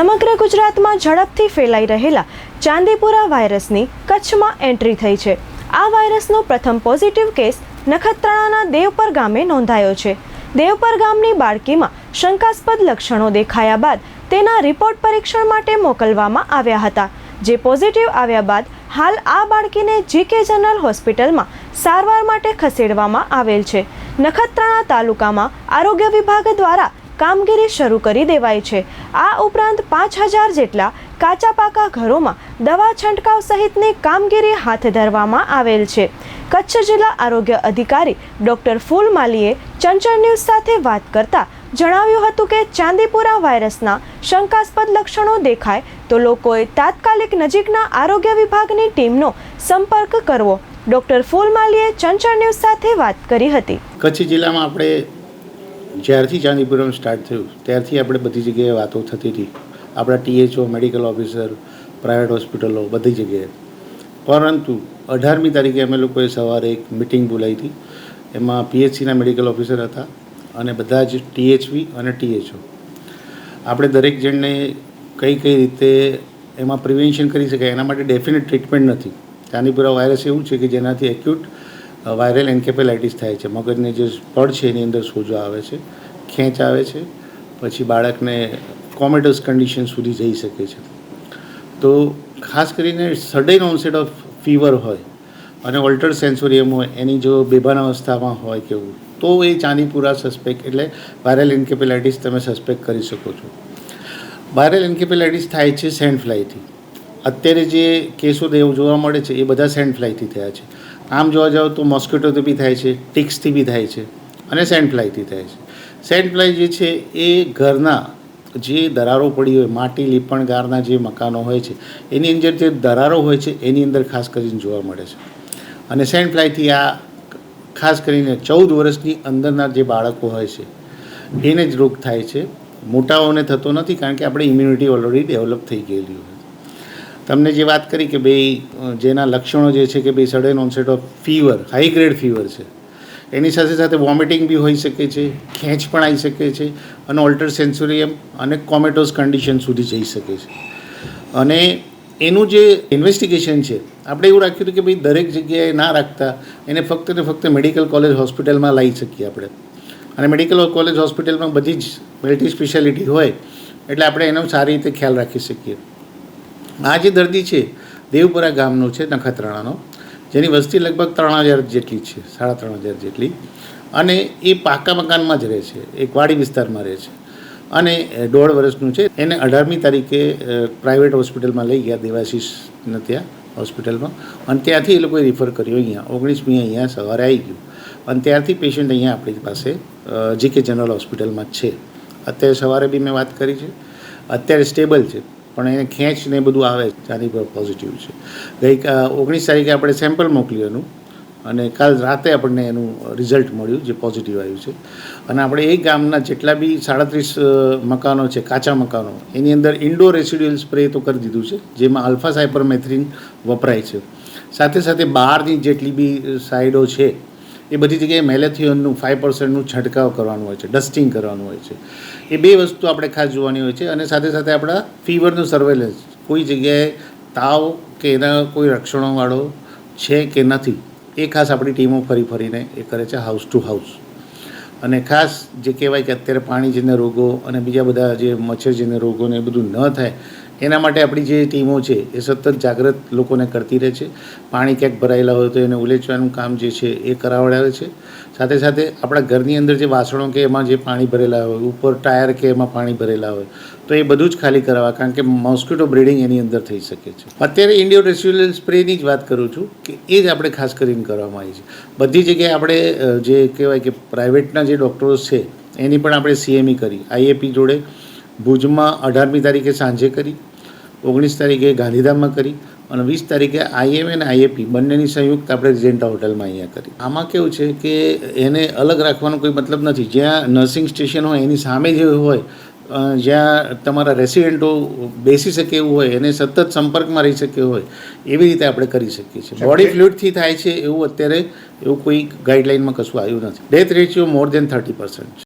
સમગ્ર ગુજરાતમાં ઝડપથી ફેલાઈ રહેલા ચાંદીપુરા વાયરસની કચ્છમાં એન્ટ્રી થઈ છે. આ વાયરસનો પ્રથમ પોઝિટિવ કેસ નખત્રાણાના દેવપર ગામે નોંધાયો છે. દેવપર ગામની બાળકીમાં શંકાસ્પદ લક્ષણો દેખાયા બાદ તેના રિપોર્ટ પરીક્ષણ માટે મોકલવામાં આવ્યા હતા. જે પોઝિટિવ આવ્યા બાદ હાલ આ બાળકીને જીકે જનરલ હોસ્પિટલમાં સારવાર માટે ખસેડવામાં આવેલ છે. નખત્રાણા તાલુકામાં આરોગ્ય વિભાગ દ્વારા કામગીરી શરૂ કરી દેવાઈ છે. આ ઉપરાંત પાંચ હજાર જેટલા કાચા પાકા ઘરોમાં દવા છંટકાવ સહિતની કામગીરી હાથ ધરવામાં આવેલ છે. કચ્છ જિલ્લા આરોગ્ય અધિકારી ડોક્ટર ફૂલમાલીએ ચંચળ ન્યૂઝ સાથે વાત કરતા જણાવ્યું હતું કે ચાંદીપુરા વાયરસના શંકાસ્પદ લક્ષણો દેખાય તો લોકોએ તાત્કાલિક નજીકના આરોગ્ય વિભાગની ટીમનો સંપર્ક કરવો. ડોક્ટર ફૂલમાલીએ ચંચળ ન્યૂઝ સાથે વાત કરી હતી. કચ્છ જિલ્લામાં આપણે જ્યારથી ચાંદીપુરમ સ્ટાર્ટ થયું, ત્યારથી આપણે બધી જગ્યાએ વાતો થતી હતી. આપણા ટીએચઓ મેડિકલ ઓફિસર પ્રાઇવેટ હોસ્પિટલો બધી જગ્યાએ. પરંતુ અઢારમી તારીખે અમે લોકોએ સવારે એક મિટિંગ બોલાવી હતી. એમાં પીએચસીના મેડિકલ ઓફિસર હતા અને બધા જ ટીએચવી અને ટીએચઓ આપણે દરેક જણને કઈ કઈ રીતે એમાં પ્રિવેન્શન કરી શકાય એના માટે ડેફિનેટ ટ્રીટમેન્ટ નથી. ચાંદીપુરા વાયરસ એવું છે કે જેનાથી એક્યુટ વાયરલ એન્કેપેલાઇટિસ થાય છે. મગજને જે પડ છે એની અંદર સોજો આવે છે, ખેંચ આવે છે, પછી બાળકને કોમેટસ કન્ડિશન સુધી જઈ શકે છે. તો ખાસ કરીને સડન ઓનસેટ ઓફ ફીવર હોય અને ઓલ્ટર સેન્સોરિયમ હોય, એની જો બેભાન અવસ્થામાં હોય કેવું તો એ ચાંદીપુરા સસ્પેક્ટ એટલે વાયરલ એન્કેપેલાઇટિસ તમે સસ્પેક્ટ કરી શકો છો. વાયરલ એન્કેપેલાઇટિસ થાય છે સેન્ડ ફ્લાયથી અત્યારે જે કેસો જોવા મળે છે, એ બધા સેન્ડ ફ્લાયથી થયા છે. આમ જોવા જાઓ તો મોસ્કિટોથી બી થાય છે ટિક્સથી બી થાય છે અને સેન્ડ ફ્લાયથી થાય છે. સેન્ડ ફ્લાય જે છે એ ઘરના જે દરારો પડી હોય, માટી લીપણગારના જે મકાનો હોય છે, એની અંદર જે દરારો હોય છે, એની અંદર ખાસ કરીને જોવા મળે છે. અને સેન્ડ ફ્લાયથી આ ખાસ કરીને ચૌદ વર્ષની અંદરના જે બાળકો હોય છે, એને જ રોગ થાય છે. મોટાઓને થતો નથી કારણ કે આપણે ઇમ્યુનિટી ઓલરેડી ડેવલપ થઈ ગયેલી હોય. તમને જે વાત કરી કે ભાઈ જેના લક્ષણો જે છે કે ભાઈ sudden onset of fever high grade fever છે, એની સાથે સાથે વોમિટિંગ બી હોઈ શકે છે, ખેંચ પણ આવી શકે છે અને ઓલ્ટર સેન્સોરિયમ અને કોમેટોસ કન્ડિશન સુધી જઈ શકે છે. અને એનું જે ઇન્વેસ્ટિગેશન છે, આપણે એવું રાખ્યું હતું કે ભાઈ દરેક જગ્યાએ ના રાખતા, એને ફક્ત ને ફક્ત મેડિકલ કોલેજ હોસ્પિટલમાં લાવી શકીએ આપણે. અને મેડિકલ કોલેજ હોસ્પિટલમાં બધી જ મલ્ટી સ્પેશિયાલિટી હોય, એટલે આપણે એનો સારી રીતે ખ્યાલ રાખી શકીએ. આ જે દર્દી છે, દેવપુરા ગામનો છે નખત્રાણાનો, જેની વસ્તી લગભગ ત્રણ હજાર જેટલી છે, સાડા ત્રણ હજાર જેટલી. અને એ પાકા મકાનમાં જ રહે છે, એક વાડી વિસ્તારમાં રહે છે. અને દોઢ વર્ષનું છે. એને અઢારમી તારીખે પ્રાઇવેટ હોસ્પિટલમાં લઈ ગયા, દેવાશીષને ત્યાં હોસ્પિટલમાં. અને ત્યાંથી એ લોકોએ રિફર કર્યો અહીંયા. ઓગણીસમી અહીંયા સવારે આવી ગયું. અને ત્યારથી પેશન્ટ અહીંયા આપણી પાસે જીકે જનરલ હોસ્પિટલમાં છે. અત્યારે સવારે બી મેં વાત કરી છે. અત્યારે સ્ટેબલ છે. પણ એને ખેંચ ને બધું આવે ચાંદી પર પોઝિટિવ છે. ગઈ ઓગણીસ તારીખે આપણે સેમ્પલ મોકલ્યું એનું અને કાલ રાતે આપણને એનું રિઝલ્ટ મળ્યું જે પોઝિટિવ આવ્યું છે. અને આપણે એ ગામના જેટલા બી સાડત્રીસ મકાનો છે, કાચા મકાનો, એની અંદર ઇન્ડોર રેસિડ્યુઅલ સ્પ્રે તો કરી દીધું છે, જેમાં અલ્ફા સાયપરમેથ્રિન વપરાય છે. સાથે સાથે બહારની જેટલી બી સાઈડો છે એ બધી જગ્યાએ મેલેથિયોનનું ફાઇવ પર્સન્ટનું છંટકાવ કરવાનું હોય છે ડસ્ટિંગ કરવાનું હોય છે. એ બે વસ્તુ આપણે ખાસ જોવાની હોય છે અને સાથે સાથે આપણા ફીવરનું સર્વેલન્સ કોઈ જગ્યાએ તાવ કે એના કોઈ રક્ષણોવાળો છે કે નથી, એ ખાસ આપણી ટીમો ફરી ફરીને એ કરે છે હાઉસ ટુ હાઉસ અને ખાસ જે કહેવાય કે અત્યારે પાણીજન્ય રોગો અને બીજા બધા જે મચ્છરજન્ય રોગો ને એ બધું ન થાય એના માટે આપણી જે ટીમો છે એ સતત જાગૃત લોકોને કરતી રહે છે. પાણી ક્યાંક ભરાયેલા હોય તો એને ઉલેચવાનું કામ જે છે એ કરાવડાવે છે. સાથે સાથે આપણા ઘરની અંદર જે વાસણો કે એમાં જે પાણી ભરેલા હોય, ઉપર ટાયર કે એમાં પાણી ભરેલા હોય, તો એ બધું જ ખાલી કરાવવા કારણ કે મોસ્કિટો બ્રીડિંગ એની અંદર થઈ શકે છે. અત્યારે ઇન્ડિયો રેસ્યુલર સ્પ્રેની જ વાત કરું છું કે એ જ આપણે ખાસ કરીને કરવામાં આવી છે. બધી જગ્યાએ આપણે જે કહેવાય કે પ્રાઇવેટના જે ડૉક્ટર્સ છે, એની પણ આપણે સીએમઈ કરી, આઈએપી જોડે. ભુજમાં અઢારમી તારીખે સાંજે કરી. ઓગણીસ તારીખે ગાંધીધામમાં કરી અને વીસ તારીખે આઈએમએ અને આઈએપી બંનેની સંયુક્ત આપણે રિજેન્ટા હોટલમાં અહીંયા કરી. આમાં કેવું છે કે એને અલગ રાખવાનો કોઈ મતલબ નથી. જ્યાં નર્સિંગ સ્ટેશન હોય એની સામે જે હોય જ્યાં તમારા રેસિડેન્ટો બેસી શકે એવું હોય એને સતત સંપર્કમાં રહી શકે હોય એવી રીતે આપણે કરી શકીએ છીએ. બોડી ફ્લુઇડથી થાય છે એવું અત્યારે એવું કોઈ ગાઈડલાઇનમાં કશું આવ્યું નથી. Death ratio more than thirty percent